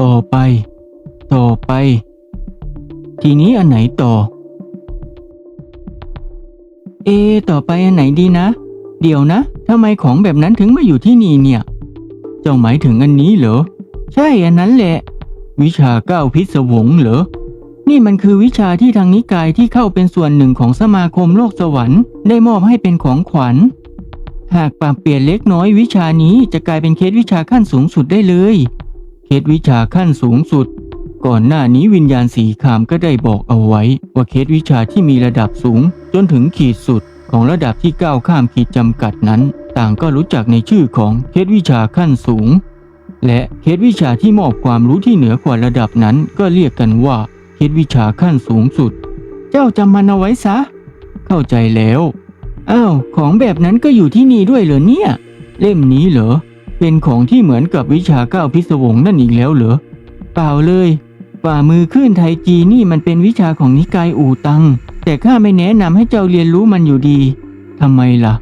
ต่อไป ต่อไป ทีนี้อันไหนต่อ เอ ต่อไปอันไหนดีนะ เดี๋ยวนะทำไมของแบบนั้นถึงมาอยู่ที่นี่เนี่ย เจ้าหมายถึงอันนี้เหรอ ใช่อันนั้นแหละ วิชาเก้าพิศวงเหรอ นี่มันคือวิชาที่ทางนิกายที่เข้าเป็นส่วนหนึ่งของสมาคมโลกสวรรค์ได้มอบให้เป็นของขวัญ หากปรับเปลี่ยนเล็กน้อยวิชานี้จะกลายเป็นเคสวิชาขั้นสูงสุดได้เลย เคสวิชาขั้นสูงสุด ก่อนหน้านี้วิญญาณสีขามก็ได้บอกเอาไว้ ว่าเคสวิชาที่มีระดับสูง จนถึงขีดสุดของระดับที่ก้าวข้ามขีดจำกัดนั้น ต่างก็รู้จักในชื่อของเคสวิชาขั้นสูง และเคสวิชาที่มอบความรู้ที่เหนือกว่าระดับนั้น ก็เรียกกันว่าเคสวิชาขั้นสูงสุด เจ้าจำมันเอาไว้ซะ เข้าใจแล้วอ้าวของแบบนั้นก็อยู่ที่นี่ด้วยเหรอเนี่ย เล่มนี้เหรอ เป็นของที่เหมือนกับวิชาเก้าพิศวงนั่นอีกแล้วเหรอ เปล่าเลยฝ่ามือขึ้นไทจีนี่มันเป็นวิชาของนิกายอู่ตัง แต่ข้าไม่แนะนำให้เจ้าเรียนรู้มันอยู่ดีทำไมล่ะ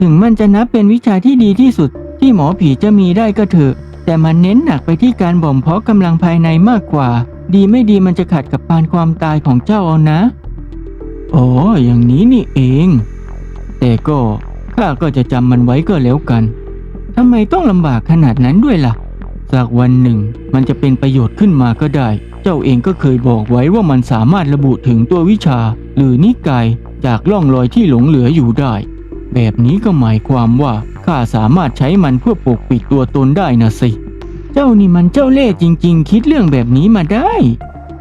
ถึงมันจะนับเป็นวิชาที่ดีที่สุดที่หมอผีจะมีได้ก็เถอะ แต่มันเน้นหนักไปที่การบ่มเพาะกำลังภายในมากกว่า ดีไม่ดีมันจะขัดกับปานความตายของเจ้าเอานะอ๋ออย่างนี้นี่เอง แต่ก็ข้าก็จะจำมันไว้ก็แล้วกัน ทำไมต้องลำบากขนาดนั้นด้วยล่ะ สักวันหนึ่ง มันจะเป็นประโยชน์ขึ้นมาก็ได้ เจ้าเองก็เคยบอกไว้ว่ามันสามารถระบุถึงตัววิชา หรือนิกายจากร่องรอยที่หลงเหลืออยู่ได้ แบบนี้ก็หมายความว่าข้าสามารถใช้มันเพื่อปกปิดตัวตนได้นะสิ เจ้านี่มันเจ้าเล่ห์จริง ๆ คิดเรื่องแบบนี้มาได้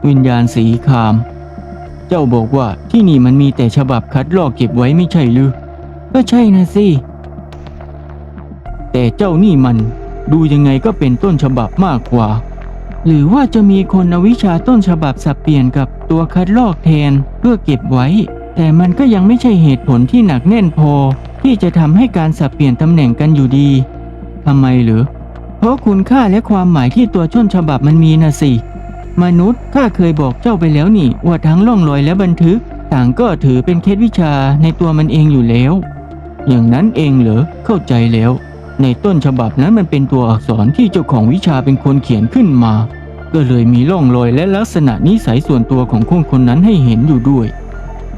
วิญญาณสีคาม เจ้าบอกว่าที่นี่มันมีแต่ฉบับคัดลอกเก็บไว้ไม่ใช่หรือก็ใช่นะสิ แต่เจ้านี่มันดูยังไงก็เป็นต้นฉบับมากกว่า หรือว่าจะมีคนเอาวิชาต้นฉบับสับเปลี่ยนกับตัวคัดลอกแทนเพื่อเก็บไว้ แต่มันก็ยังไม่ใช่เหตุผลที่หนักแน่นพอ ที่จะทำให้การสับเปลี่ยนตำแหน่งกันอยู่ดีทำไมหรือ เพราะคุณค่าและความหมายที่ตัวต้นฉบับมันมีนะสิมนุษย์ข้าเคยบอกเจ้าไปแล้วนี่ว่าทั้งล่องรอยและบันทึก ต่างก็ถือเป็นเคล็ดวิชาในตัวมันเองอยู่แล้ว อย่างนั้นเองเหรอเข้าใจแล้ว ในต้นฉบับนั้นมันเป็นตัวอักษรที่เจ้าของวิชาเป็นคนเขียนขึ้นมา ก็เลยมีร่องรอยและลักษณะนิสัยส่วนตัวของคนคนนั้นให้เห็นอยู่ด้วย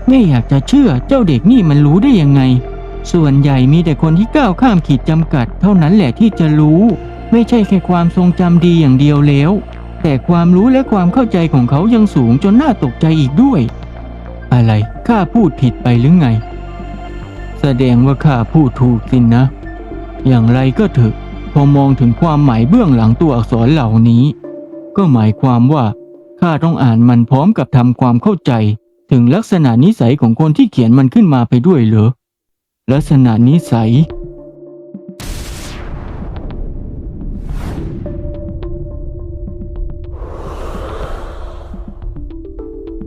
ไม่อยากจะเชื่อเจ้าเด็กนี่มันรู้ได้ยังไง ส่วนใหญ่มีแต่คนที่ก้าวข้ามขีดจำกัด เท่านั้นแหละที่จะรู้ ไม่ใช่แค่ความทรงจำดีอย่างเดียวแล้ว แต่ความรู้และความเข้าใจของเขายังสูงจนน่าตกใจอีกด้วย อะไรข้าพูดผิดไปหรือไง แสดงว่าข้าพูดถูกสินนะ อย่างไรก็เถอะ พอมองถึงความหมายเบื้องหลังตัวอักษรเหล่านี้ ก็หมายความว่าข้าต้องอ่านมันพร้อมกับทำความเข้าใจ ถึงลักษณะนิสัยของคนที่เขียนมันขึ้นมาไปด้วยเหรอลักษณะนิสัย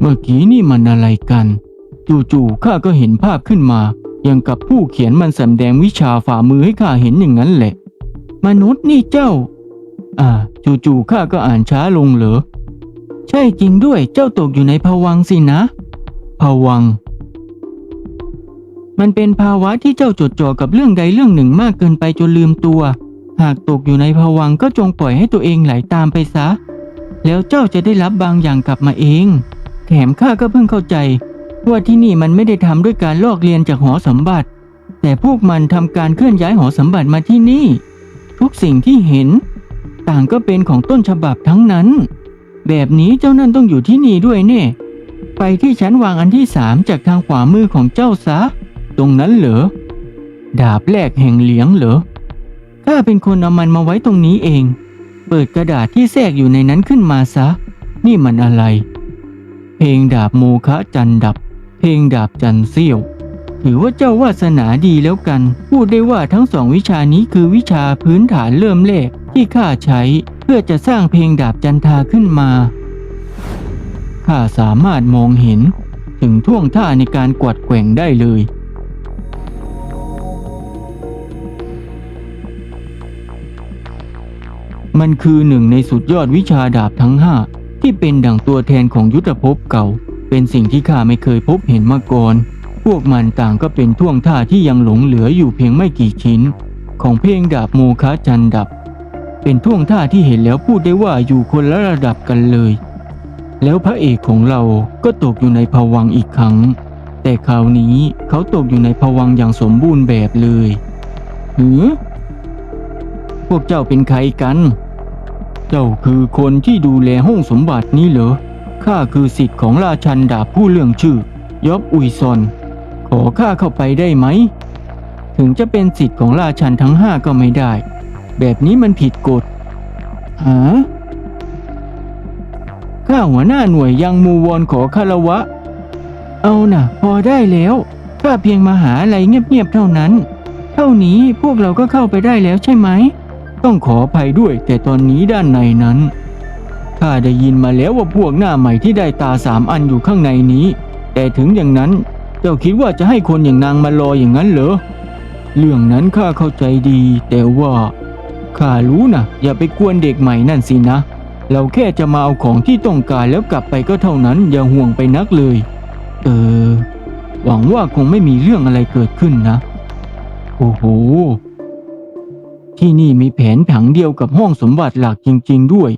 เมื่อกี้นี่มันอะไรกัน จู่ๆข้าก็เห็นภาพขึ้นมา อย่างกับผู้เขียนมันแสดงวิชาฝ่ามือให้ข้าเห็นอย่างนั้นแหละ มนุษย์นี่เจ้า อ่า จู่ๆข้าก็อ่านช้าลงเหรอ ใช่จริงด้วยเจ้าตกอยู่ในภวังสินะภวัง มันเป็นภาวะที่เจ้าจดจ่อกับเรื่องใดเรื่องหนึ่งมากเกินไปจนลืมตัว หากตกอยู่ในภวังก็จงปล่อยให้ตัวเองไหลตามไปซะ แล้วเจ้าจะได้รับบางอย่างกลับมาเอง แถมข้าก็เพิ่งเข้าใจ ว่าที่นี่มันไม่ได้ทำด้วยการลอกเรียนจากหอสมบัติ แต่พวกมันทำการเคลื่อนย้ายหอสมบัติมาที่นี่ ทุกสิ่งที่เห็น ต่างก็เป็นของต้นฉบับทั้งนั้น แบบนี้เจ้านั่นต้องอยู่ที่นี่ด้วยแน่ไปที่ชั้นวางอันที่สามจากทางขวามือของเจ้าซะ ตรงนั้นเหรอดาบแรกแห่งเหลียงเหรอข้าเป็นคนเอามันมาไว้ตรงนี้เอง เปิดกระดาษที่แทรกอยู่ในนั้นขึ้นมาซะ นี่มันอะไร เพลงดาบโมคะจันดับ เพลงดาบจันเสี้ยวถือว่าเจ้าวาสนาดีแล้วกัน พูดได้ว่าทั้งสองวิชานี้คือวิชาพื้นฐานเริ่มแรกที่ข้าใช้เพื่อจะสร้างเพลงดาบจันทาขึ้นมาข้าสามารถมองเห็น ถึงท่วงท่าในการกวัดแกว่งได้เลย มันคือหนึ่งในสุดยอดวิชาดาบทั้งห้าที่เป็นดั่งตัวแทนของยุทธภพเก่า เป็นสิ่งที่ข้าไม่เคยพบเห็นมาก่อน พวกมันต่างก็เป็นท่วงท่าที่ยังหลงเหลืออยู่เพียงไม่กี่ชิ้น ของเพลงดาบโมคะจันดับ เป็นท่วงท่าที่เห็นแล้วพูดได้ว่าอยู่คนละระดับกันเลย แล้วพระเอกของเราก็ตกอยู่ในภวังอีกครั้ง แต่คราวนี้เขาตกอยู่ในภวังอย่างสมบูรณ์แบบเลยหือพวกเจ้าเป็นใครกัน เจ้าคือคนที่ดูแลห้องสมบัตินี้เหรอ ข้าคือสิทธิ์ของราชันดาบผู้เรื่องชื่อยอบอุยซอน ขอข้าเข้าไปได้ไหม ถึงจะเป็นสิทธิ์ของราชันทั้งห้าก็ไม่ได้ แบบนี้มันผิดกฎหาข้าหัวหน้าหน่วยยังมูวอนขอคารวะ เอาน่ะ พอได้แล้วข้าเพียงมาหาอะไรเงียบๆเท่านั้น เท่านี้พวกเราก็เข้าไปได้แล้วใช่ไหม ต้องขออภัยด้วยแต่ตอนนี้ด้านในนั้น ข้าได้ยินมาแล้วว่าพวกหน้าใหม่ที่ได้ตาสามอันอยู่ข้างในนี้ แต่ถึงอย่างนั้น เจ้าคิดว่าจะให้คนอย่างนางมารออย่างนั้นเหรอ เรื่องนั้นข้าเข้าใจดี แต่ว่าข้ารู้นะอย่าไปกวนเด็กใหม่นั่นสินะ เราแค่จะมาเอาของที่ต้องการแล้วกลับไปก็เท่านั้น อย่าห่วงไปนักเลย เออ หวังว่าคงไม่มีเรื่องอะไรเกิดขึ้นนะ โอ้โห ที่นี่มีแผนผังเดียวกับห้องสมบัติหลักจริง ๆ ด้วย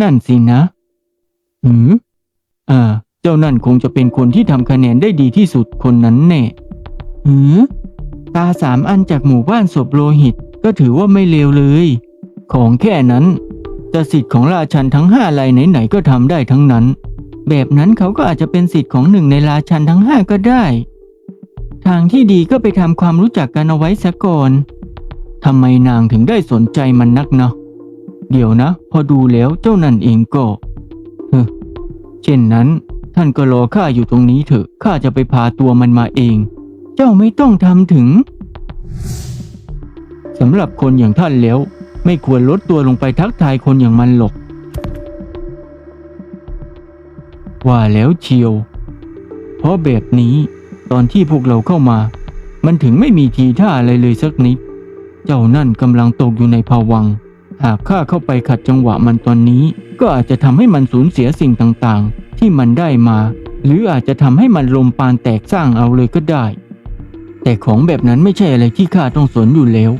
นั่นสินะ หืมอ่า เจ้านั่นคงจะเป็นคนที่ทำคะแนนได้ดีที่สุดคนนั้นแน่ หือตาสามอันจากหมู่บ้านศพโลหิตก็ถือว่าไม่เลวเลย ของแค่นั้น แต่สิทธิ์ของราชันทั้งห้าลายไหนๆก็ทำได้ทั้งนั้น แบบนั้นเขาก็อาจจะเป็นสิทธิ์ของหนึ่งในราชันทั้งห้าก็ได้ ทางที่ดีก็ไปทำความรู้จักกันเอาไว้ซะก่อนทำไมนางถึงได้สนใจมันนักเนาะ เดี๋ยวนะ พอดูแล้วเจ้านั่นเองก็เฮ้เช่นนั้น ท่านก็รอข้าอยู่ตรงนี้เถอะข้าจะไปพาตัวมันมาเอง เจ้าไม่ต้องทำถึงสำหรับคนอย่างท่านแล้ว ไม่ควรลดตัวลงไปทักทายคนอย่างมันหรอกว่าแล้วเชียว เพราะแบบนี้ตอนที่พวกเราเข้ามา มันถึงไม่มีทีท่าอะไรเลยสักนิด เจ้านั่นกำลังตกอยู่ในภวังค์ หากข้าเข้าไปขัดจังหวะมันตอนนี้ ก็อาจจะทำให้มันสูญเสียสิ่งต่างๆ ที่มันได้มา หรืออาจจะทำให้มันลมปานแตกสร้างเอาเลยก็ได้ แต่ของแบบนั้นไม่ใช่อะไรที่ข้าต้องสนอยู่แล้ว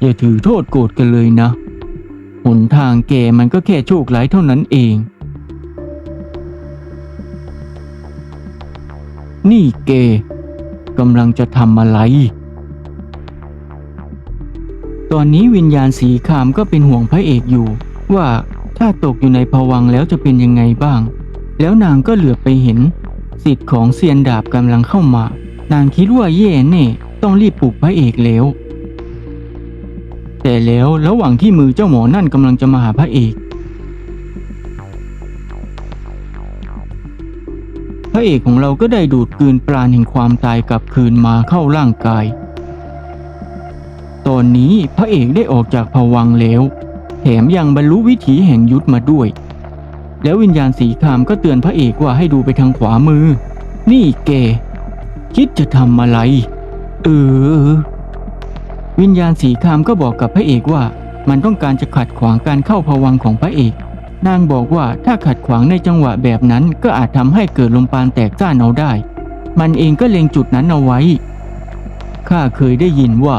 อย่าถือโทษโกรธกันเลยนะ หนทางแกมันก็แค่โชคร้ายเท่านั้นเอง นี่เกกำลังจะทำอะไร ตอนนี้วิญญาณสีขามก็เป็นห่วงพระเอกอยู่ ว่าถ้าตกอยู่ในภวังแล้วจะเป็นยังไงบ้าง แล้วนางก็เหลือบไปเห็น สิทธิ์ของเซียนดาบกำลังเข้ามา นางคิดว่าแย่แน่ต้องรีบปลุกพระเอกแล้ว แต่แล้วระหว่างที่มือเจ้าหมอนั่นกำลังจะมาหาพระเอก พระเอกของเราก็ได้ดูดกลืนปราณแห่งความตายกลับคืนมาเข้าร่างกาย อนนี้พระเอกได้ออกจากภวังค์แล้ว แถมยังบรรลุวิถีแห่งยุทธมาด้วย แล้ววิญญาณสีคามก็เตือนพระเอกว่าให้ดูไปทางขวามือ นี่แกคิดจะทำอะไร เออ วิญญาณสีคามก็บอกกับพระเอกว่า มันต้องการจะขัดขวางการเข้าภวังค์ของพระเอก นางบอกว่าถ้าขัดขวางในจังหวะแบบนั้นก็อาจทำให้เกิดลมปานแตกจ้านเอาได้ มันเองก็เล็งจุดนั้นเอาไว้ข้าเคยได้ยินว่า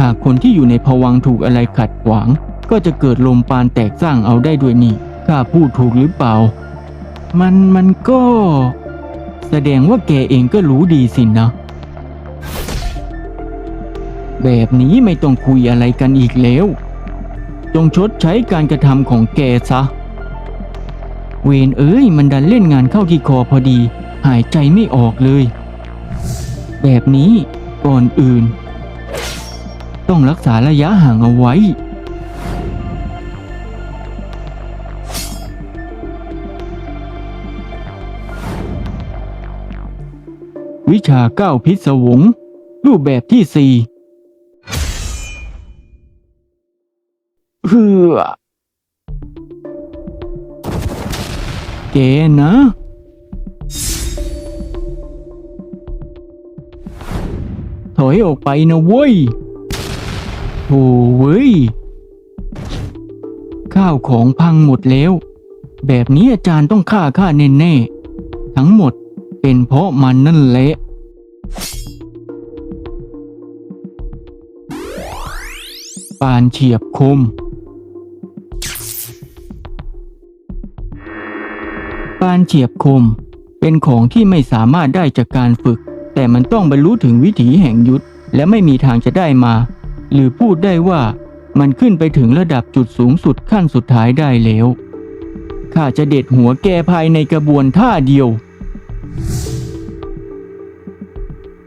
หากคนที่อยู่ในภวังถูกอะไรขัดขวาง ก็จะเกิดลมปานแตกสร้างเอาได้ด้วยนี่ข้าพูดถูกหรือเปล่า มันมันก็ แสดงว่าแกเองก็รู้ดีสินะ แบบนี้ไม่ต้องคุยอะไรกันอีกแล้ว จงชดใช้การกระทำของแกซะ เวนเอ้ยมันดันเล่นงานเข้าที่คอพอดี หายใจไม่ออกเลย แบบนี้ก่อนอื่น ต้องรักษาระยะห่างเอาไว้ วิชาเก้าพิศวง รูปแบบที่สี่เฮือแกนะถอยออกไปนะเว้ย เว้ย ข้าวของพังหมดแล้ว แบบนี้อาจารย์ต้องฆ่าข้าแน่ๆ ทั้งหมดเป็นเพราะมันนั่นแหละปานเฉียบคม ปานเฉียบคม เป็นของที่ไม่สามารถได้จากการฝึก แต่มันต้องบรรลุถึงวิถีแห่งยุทธและไม่มีทางจะได้มา หรือพูดได้ว่ามันขึ้นไปถึงระดับจุดสูงสุดขั้นสุดท้ายได้แล้ว ข้าจะเด็ดหัวแกภายในกระบวนท่าเดียว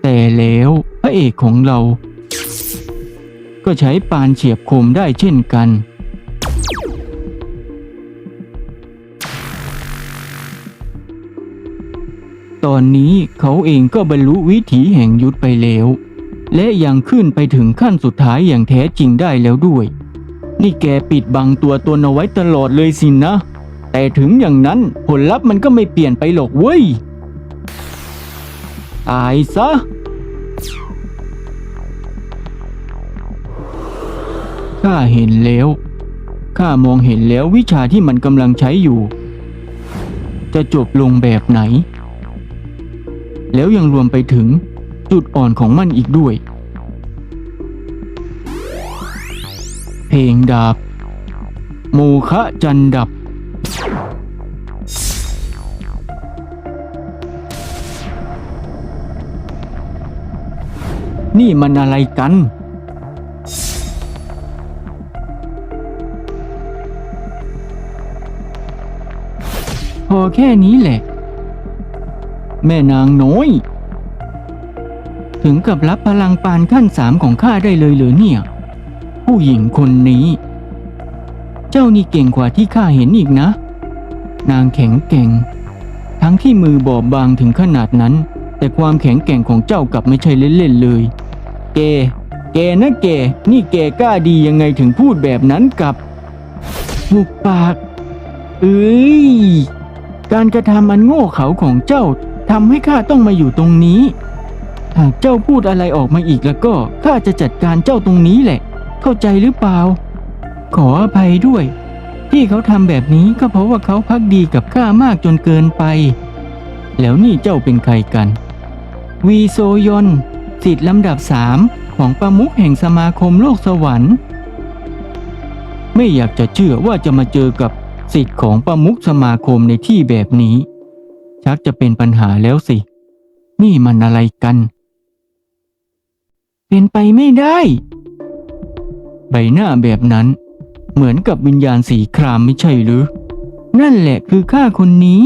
แต่แล้วพระเอกของเรา ก็ใช้ปานเฉียบคมได้เช่นกัน ตอนนี้เขาเองก็บรรลุวิถีแห่งยุทธไปแล้ว และยังขึ้นไปถึงขั้นสุดท้ายอย่างแท้จริงได้แล้วด้วย นี่แกปิดบังตัวตนเอาไว้ตลอดเลยสินะ แต่ถึงอย่างนั้นผลลัพธ์มันก็ไม่เปลี่ยนไปหรอกเว้ย ตายซะ ข้าเห็นแล้ว ข้ามองเห็นแล้ววิชาที่มันกำลังใช้อยู่ จะจบลงแบบไหน แล้วยังรวมไปถึง จุดอ่อนของมันอีกด้วย เพลงดาบ โมคะจันดับ นี่มันอะไรกันพอแค่นี้แหละ แม่นางน้อย ถึงกับรับพลังปานขั้นสามของข้าได้เลยเหรือเนี่ย ผู้หญิงคนนี้ เจ้านี่เก่งกว่าที่ข้าเห็นอีกนะ นางแข็งแกร่ง ทั้งที่มือบอบบางถึงขนาดนั้น แต่ความแข็งแกร่งของเจ้ากลับไม่ใช่เล่นๆเลย เกแกนะแกนี่แกกล้าดียังไงถึงพูดแบบนั้นกับหุบปาก เอ้ย การกระทำอันโง่เขลาของเจ้าทำให้ข้าต้องมาอยู่ตรงนี้ หากเจ้าพูดอะไรออกมาอีกแล้วก็ข้าจะจัดการเจ้าตรงนี้แหละ เข้าใจหรือเปล่า ขออภัยด้วย ที่เขาทำแบบนี้ก็เพราะว่าเขาพักดีกับข้ามากจนเกินไป แล้วนี่เจ้าเป็นใครกัน วีโซยอนสิทธิ์ลำดับสามของประมุขแห่งสมาคมโลกสวรรค์ ไม่อยากจะเชื่อว่าจะมาเจอกับสิทธิ์ของประมุขสมาคมในที่แบบนี้ ชักจะเป็นปัญหาแล้วสิ นี่มันอะไรกัน เป็นไปไม่ได้ ใบหน้าแบบนั้น เหมือนกับวิญญาณสีครามไม่ใช่หรือ นั่นแหละคือข้าคนนี้